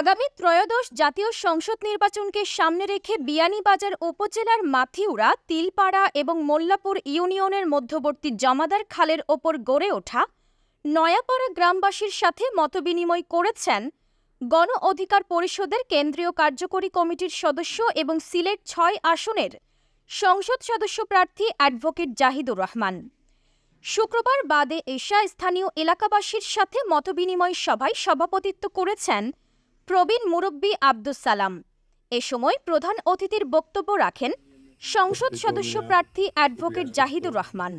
আগামী ত্রয়োদশ জাতীয় সংসদ নির্বাচনকে সামনে রেখে বিয়ানীবাজার উপজেলার মাথিউরা, তিলপাড়া এবং মোল্লাপুর ইউনিয়নের মধ্যবর্তী জমাদার খালের ওপর গড়ে ওঠা নয়াপাড়া গ্রামবাসীর সাথে মতবিনিময় করেছেন গণ অধিকার পরিষদের কেন্দ্রীয় কার্যকরী কমিটির সদস্য এবং সিলেট ছয় আসনের সংসদ সদস্য প্রার্থী অ্যাডভোকেট জাহিদুর রহমান। শুক্রবার বাদে এশা স্থানীয় এলাকাবাসীর সাথে মতবিনিময় সভায় সভাপতিত্ব করেছেন প্রবীণ মুরব্বী আব্দুস সালাম। এ সময় প্রধান অতিথির বক্তব্য রাখেন সংসদ সদস্য প্রার্থী অ্যাডভোকেট জাহিদুর রহমান।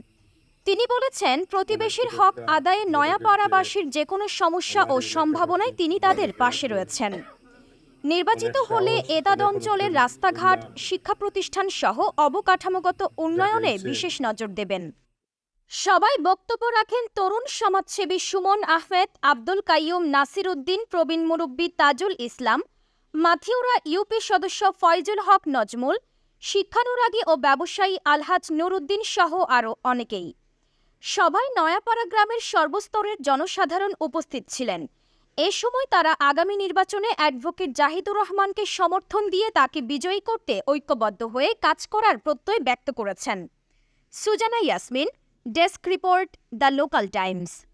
তিনি বলেছেন প্রতিবেশীর হক আদায়ে নয়াপাড়াবাসীর যে কোনো সমস্যা ও সম্ভাবনায় তিনি তাদের পাশে রয়েছেন। নির্বাচিত হলে এদাদ অঞ্চলের রাস্তাঘাট শিক্ষা প্রতিষ্ঠান সহ অবকাঠামোগত উন্নয়নে বিশেষ নজর দেবেন। সবাই বক্তব্য রাখেন তরুণ সমাজসেবী সুমন আহমেদ, আব্দুল কাইয়ুম নাসির উদ্দিন প্রবীণ মুরব্বী তাজুল ইসলাম, মাথিউরা ইউপি সদস্য ফয়জুল হক নজমুল, শিক্ষানুরাগী ও ব্যবসায়ী আলহাজ নুরুদ্দিন সহ আরও অনেকেই। সবাই নয়াপাড়া গ্রামের সর্বস্তরের জনসাধারণ উপস্থিত ছিলেন। এ সময় তারা আগামী নির্বাচনে অ্যাডভোকেট জাহিদুর রহমানকে সমর্থন দিয়ে তাকে বিজয়ী করতে ঐক্যবদ্ধ হয়ে কাজ করার প্রত্যয় ব্যক্ত করেছেন। Sujana Yasmin Desk report The Local Times.